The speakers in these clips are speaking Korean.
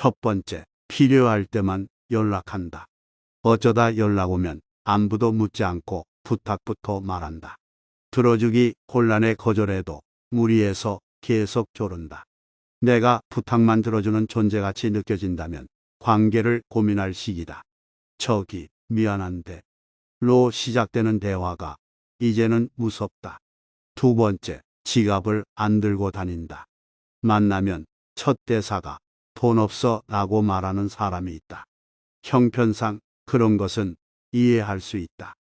첫 번째, 필요할 때만 연락한다. 어쩌다 연락 오면 안부도 묻지 않고 부탁부터 말한다. 들어주기 곤란해 거절해도 무리해서 계속 조른다. 내가 부탁만 들어주는 존재같이 느껴진다면 관계를 고민할 시기다. 저기 미안한데 로 시작되는 대화가 이제는 무섭다. 두 번째, 지갑을 안 들고 다닌다. 만나면 첫 대사가 돈 없어 라고 말하는 사람이 있다. 형편상 그런 것은 이해할 수 있다.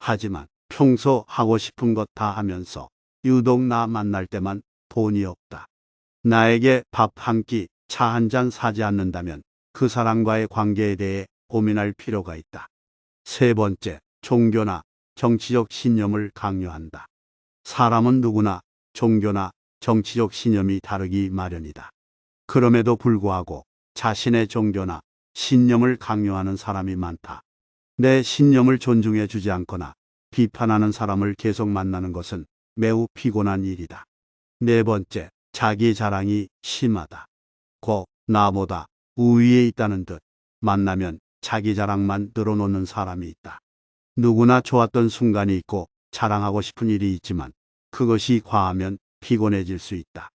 하지만 평소 하고 싶은 것 다 하면서 유독 나 만날 때만 돈이 없다. 나에게 밥 한 끼, 차 한 잔 사지 않는다면 그 사람과의 관계에 대해 고민할 필요가 있다. 세 번째, 종교나 정치적 신념을 강요한다. 사람은 누구나 종교나 정치적 신념이 다르기 마련이다. 그럼에도 불구하고 자신의 종교나 신념을 강요하는 사람이 많다. 내 신념을 존중해 주지 않거나 비판하는 사람을 계속 만나는 것은 매우 피곤한 일이다. 네 번째, 자기 자랑이 심하다. 꼭 나보다 우위에 있다는 듯 만나면 자기 자랑만 늘어놓는 사람이 있다. 누구나 좋았던 순간이 있고 자랑하고 싶은 일이 있지만 그것이 과하면 피곤해질 수 있다.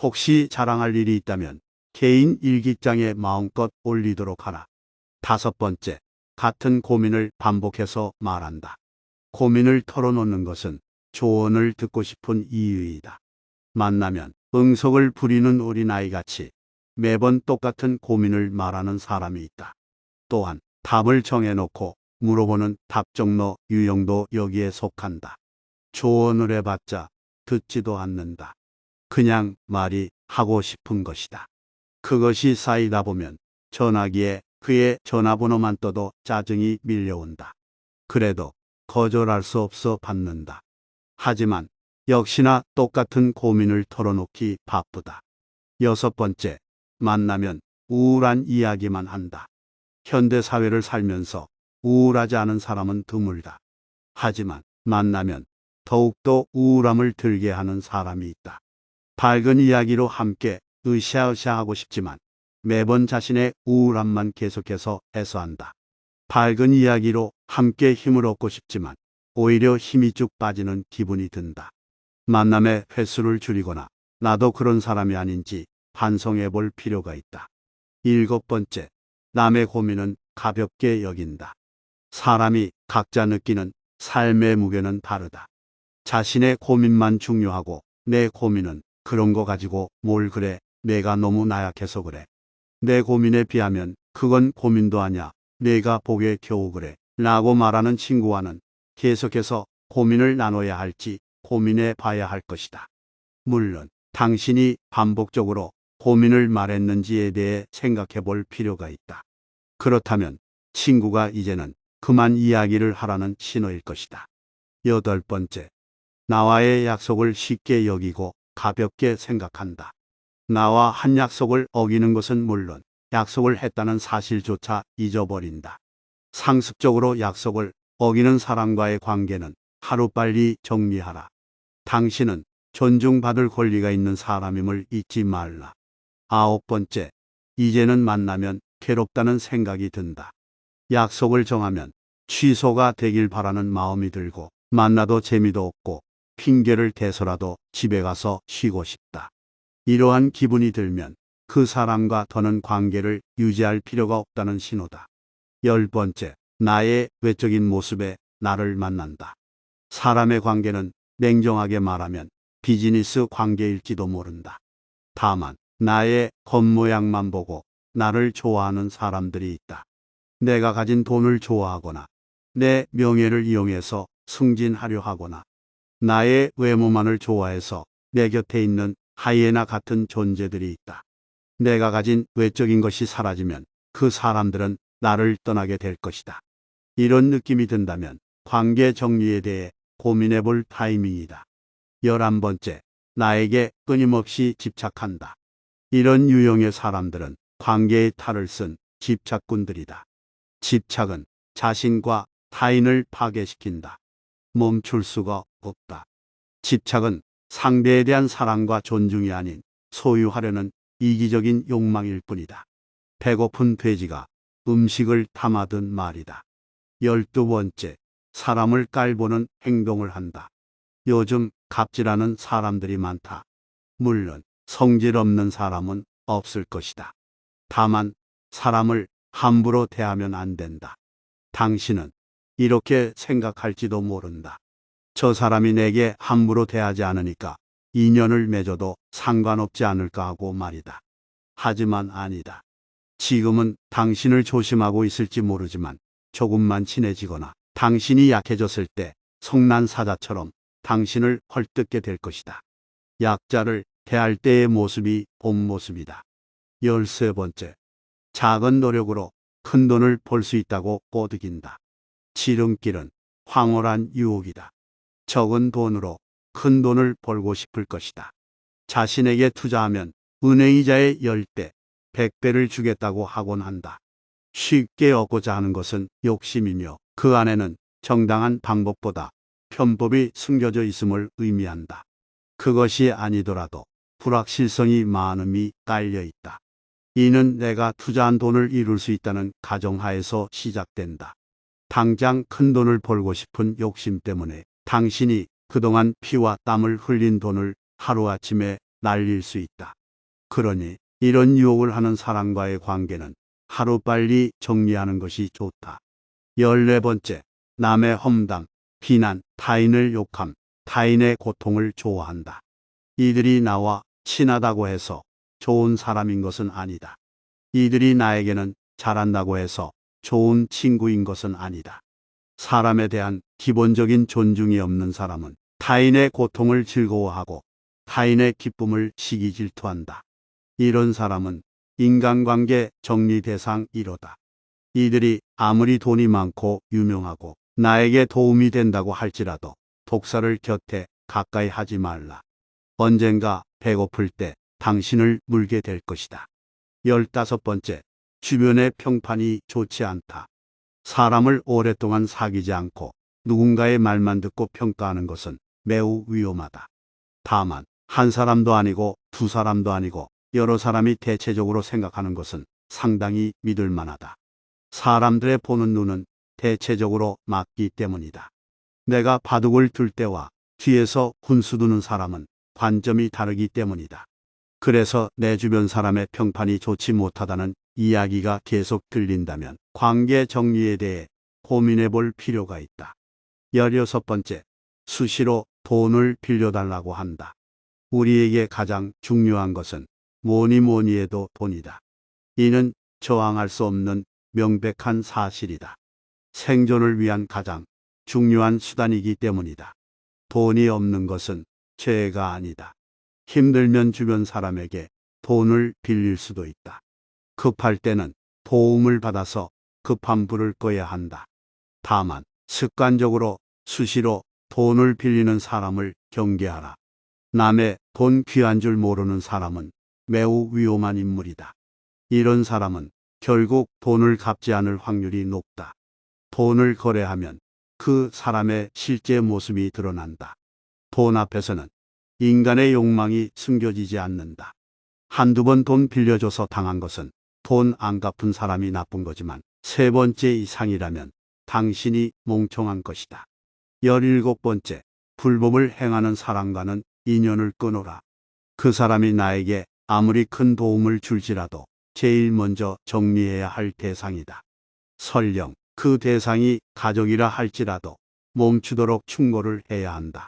혹시 자랑할 일이 있다면 개인 일기장에 마음껏 올리도록 하라. 다섯 번째, 같은 고민을 반복해서 말한다. 고민을 털어놓는 것은 조언을 듣고 싶은 이유이다. 만나면 응석을 부리는 어린아이같이 매번 똑같은 고민을 말하는 사람이 있다. 또한 답을 정해놓고 물어보는 답정너 유형도 여기에 속한다. 조언을 해봤자 듣지도 않는다. 그냥 말이 하고 싶은 것이다. 그것이 쌓이다 보면 전화기에 그의 전화번호만 떠도 짜증이 밀려온다. 그래도 거절할 수 없어 받는다. 하지만 역시나 똑같은 고민을 털어놓기 바쁘다. 여섯 번째, 만나면 우울한 이야기만 한다. 현대 사회를 살면서 우울하지 않은 사람은 드물다. 하지만 만나면 더욱더 우울함을 들게 하는 사람이 있다. 밝은 이야기로 함께 으쌰으쌰하고 싶지만 매번 자신의 우울함만 계속해서 해소한다. 밝은 이야기로 함께 힘을 얻고 싶지만 오히려 힘이 쭉 빠지는 기분이 든다. 만남의 횟수를 줄이거나 나도 그런 사람이 아닌지 반성해 볼 필요가 있다. 일곱 번째, 남의 고민은 가볍게 여긴다. 사람이 각자 느끼는 삶의 무게는 다르다. 자신의 고민만 중요하고 내 고민은 그런 거 가지고 뭘 그래 내가 너무 나약해서 그래. 내 고민에 비하면 그건 고민도 아냐. 내가 보기에 겨우 그래. 라고 말하는 친구와는 계속해서 고민을 나눠야 할지 고민해 봐야 할 것이다. 물론 당신이 반복적으로 고민을 말했는지에 대해 생각해 볼 필요가 있다. 그렇다면 친구가 이제는 그만 이야기를 하라는 신호일 것이다. 여덟 번째, 나와의 약속을 쉽게 여기고 가볍게 생각한다. 나와 한 약속을 어기는 것은 물론 약속을 했다는 사실조차 잊어버린다. 상습적으로 약속을 어기는 사람과의 관계는 하루빨리 정리하라. 당신은 존중받을 권리가 있는 사람임을 잊지 말라. 아홉 번째, 이제는 만나면 괴롭다는 생각이 든다. 약속을 정하면 취소가 되길 바라는 마음이 들고 만나도 재미도 없고 핑계를 대서라도 집에 가서 쉬고 싶다. 이러한 기분이 들면 그 사람과 더는 관계를 유지할 필요가 없다는 신호다. 열 번째, 나의 외적인 모습에 나를 만난다. 사람의 관계는 냉정하게 말하면 비즈니스 관계일지도 모른다. 다만 나의 겉모양만 보고 나를 좋아하는 사람들이 있다. 내가 가진 돈을 좋아하거나 내 명예를 이용해서 승진하려 하거나 나의 외모만을 좋아해서 내 곁에 있는 하이에나 같은 존재들이 있다. 내가 가진 외적인 것이 사라지면 그 사람들은 나를 떠나게 될 것이다. 이런 느낌이 든다면 관계 정리에 대해 고민해 볼 타이밍이다. 열한 번째, 나에게 끊임없이 집착한다. 이런 유형의 사람들은 관계의 탈을 쓴 집착꾼들이다. 집착은 자신과 타인을 파괴시킨다. 멈출 수가 없다. 집착은 상대에 대한 사랑과 존중이 아닌 소유하려는 이기적인 욕망일 뿐이다. 배고픈 돼지가 음식을 탐하듯 말이다. 열두 번째, 사람을 깔보는 행동을 한다. 요즘 갑질하는 사람들이 많다. 물론 성질 없는 사람은 없을 것이다. 다만 사람을 함부로 대하면 안 된다. 당신은 이렇게 생각할지도 모른다. 저 사람이 내게 함부로 대하지 않으니까 인연을 맺어도 상관없지 않을까 하고 말이다. 하지만 아니다. 지금은 당신을 조심하고 있을지 모르지만 조금만 친해지거나 당신이 약해졌을 때 성난 사자처럼 당신을 헐뜯게 될 것이다. 약자를 대할 때의 모습이 본 모습이다. 열세 번째. 작은 노력으로 큰 돈을 벌 수 있다고 꼬드긴다. 지름길은 황홀한 유혹이다. 적은 돈으로 큰 돈을 벌고 싶을 것이다. 자신에게 투자하면 은행이자의 10배, 100배를 주겠다고 하곤 한다. 쉽게 얻고자 하는 것은 욕심이며 그 안에는 정당한 방법보다 편법이 숨겨져 있음을 의미한다. 그것이 아니더라도 불확실성이 많음이 깔려 있다. 이는 내가 투자한 돈을 이룰 수 있다는 가정하에서 시작된다. 당장 큰 돈을 벌고 싶은 욕심 때문에 당신이 그동안 피와 땀을 흘린 돈을 하루아침에 날릴 수 있다. 그러니 이런 유혹을 하는 사람과의 관계는 하루빨리 정리하는 것이 좋다. 열네 번째, 남의 험담, 비난, 타인을 욕함, 타인의 고통을 좋아한다. 이들이 나와 친하다고 해서 좋은 사람인 것은 아니다. 이들이 나에게는 잘한다고 해서 좋은 친구인 것은 아니다. 사람에 대한 기본적인 존중이 없는 사람은 타인의 고통을 즐거워하고 타인의 기쁨을 시기 질투한다. 이런 사람은 인간관계 정리 대상 1호다. 이들이 아무리 돈이 많고 유명하고 나에게 도움이 된다고 할지라도 독사를 곁에 가까이 하지 말라. 언젠가 배고플 때 당신을 물게 될 것이다. 열다섯 번째, 주변의 평판이 좋지 않다. 사람을 오랫동안 사귀지 않고 누군가의 말만 듣고 평가하는 것은 매우 위험하다. 다만, 한 사람도 아니고 두 사람도 아니고 여러 사람이 대체적으로 생각하는 것은 상당히 믿을 만하다. 사람들의 보는 눈은 대체적으로 맞기 때문이다. 내가 바둑을 둘 때와 뒤에서 훈수 두는 사람은 관점이 다르기 때문이다. 그래서 내 주변 사람의 평판이 좋지 못하다는 이야기가 계속 들린다면 관계 정리에 대해 고민해 볼 필요가 있다. 열여섯 번째, 수시로 돈을 빌려달라고 한다. 우리에게 가장 중요한 것은 뭐니 뭐니 해도 돈이다. 이는 저항할 수 없는 명백한 사실이다. 생존을 위한 가장 중요한 수단이기 때문이다. 돈이 없는 것은 죄가 아니다. 힘들면 주변 사람에게 돈을 빌릴 수도 있다. 급할 때는 도움을 받아서 급한 불을 꺼야 한다. 다만 습관적으로 수시로 돈을 빌리는 사람을 경계하라. 남의 돈 귀한 줄 모르는 사람은 매우 위험한 인물이다. 이런 사람은 결국 돈을 갚지 않을 확률이 높다. 돈을 거래하면 그 사람의 실제 모습이 드러난다. 돈 앞에서는 인간의 욕망이 숨겨지지 않는다. 한두 번 돈 빌려줘서 당한 것은 돈 안 갚은 사람이 나쁜 거지만 세 번째 이상이라면 당신이 몽청한 것이다. 열일곱 번째, 불법을 행하는 사람과는 인연을 끊어라. 그 사람이 나에게 아무리 큰 도움을 줄지라도 제일 먼저 정리해야 할 대상이다. 설령 그 대상이 가족이라 할지라도 멈추도록 충고를 해야 한다.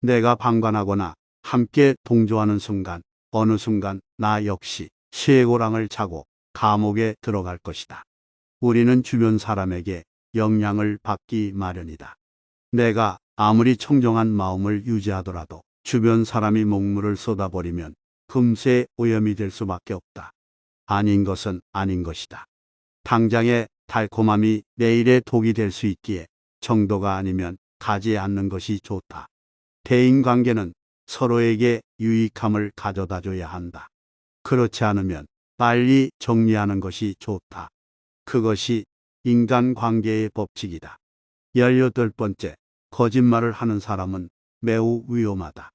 내가 방관하거나 함께 동조하는 순간, 어느 순간 나 역시 쇠고랑을 차고 감옥에 들어갈 것이다. 우리는 주변 사람에게 영향을 받기 마련이다. 내가 아무리 청정한 마음을 유지하더라도 주변 사람이 목물을 쏟아버리면 금세 오염이 될 수밖에 없다. 아닌 것은 아닌 것이다. 당장의 달콤함이 내일의 독이 될 수 있기에 정도가 아니면 가지 않는 것이 좋다. 대인 관계는 서로에게 유익함을 가져다 줘야 한다. 그렇지 않으면 빨리 정리하는 것이 좋다. 그것이 인간 관계의 법칙이다. 열여덟 번째, 거짓말을 하는 사람은 매우 위험하다.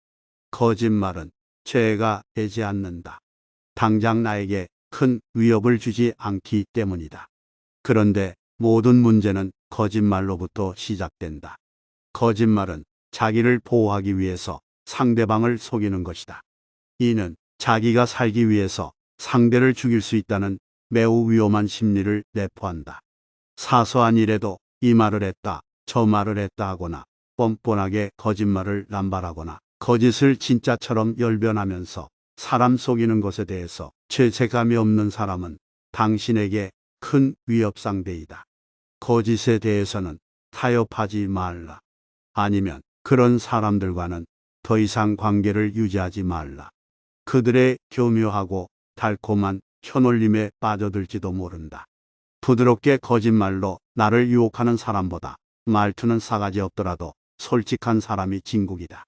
거짓말은 죄가 되지 않는다. 당장 나에게 큰 위협을 주지 않기 때문이다. 그런데 모든 문제는 거짓말로부터 시작된다. 거짓말은 자기를 보호하기 위해서 상대방을 속이는 것이다. 이는 자기가 살기 위해서 상대를 죽일 수 있다는 매우 위험한 심리를 내포한다. 사소한 일에도 이 말을 했다, 저 말을 했다 하거나 뻔뻔하게 거짓말을 남발하거나 거짓을 진짜처럼 열변하면서 사람 속이는 것에 대해서 죄책감이 없는 사람은 당신에게 큰 위협 상대이다. 거짓에 대해서는 타협하지 말라. 아니면 그런 사람들과는 더 이상 관계를 유지하지 말라. 그들의 교묘하고 달콤한 현올림에 빠져들지도 모른다. 부드럽게 거짓말로 나를 유혹하는 사람보다 말투는 싸가지 없더라도 솔직한 사람이 진국이다.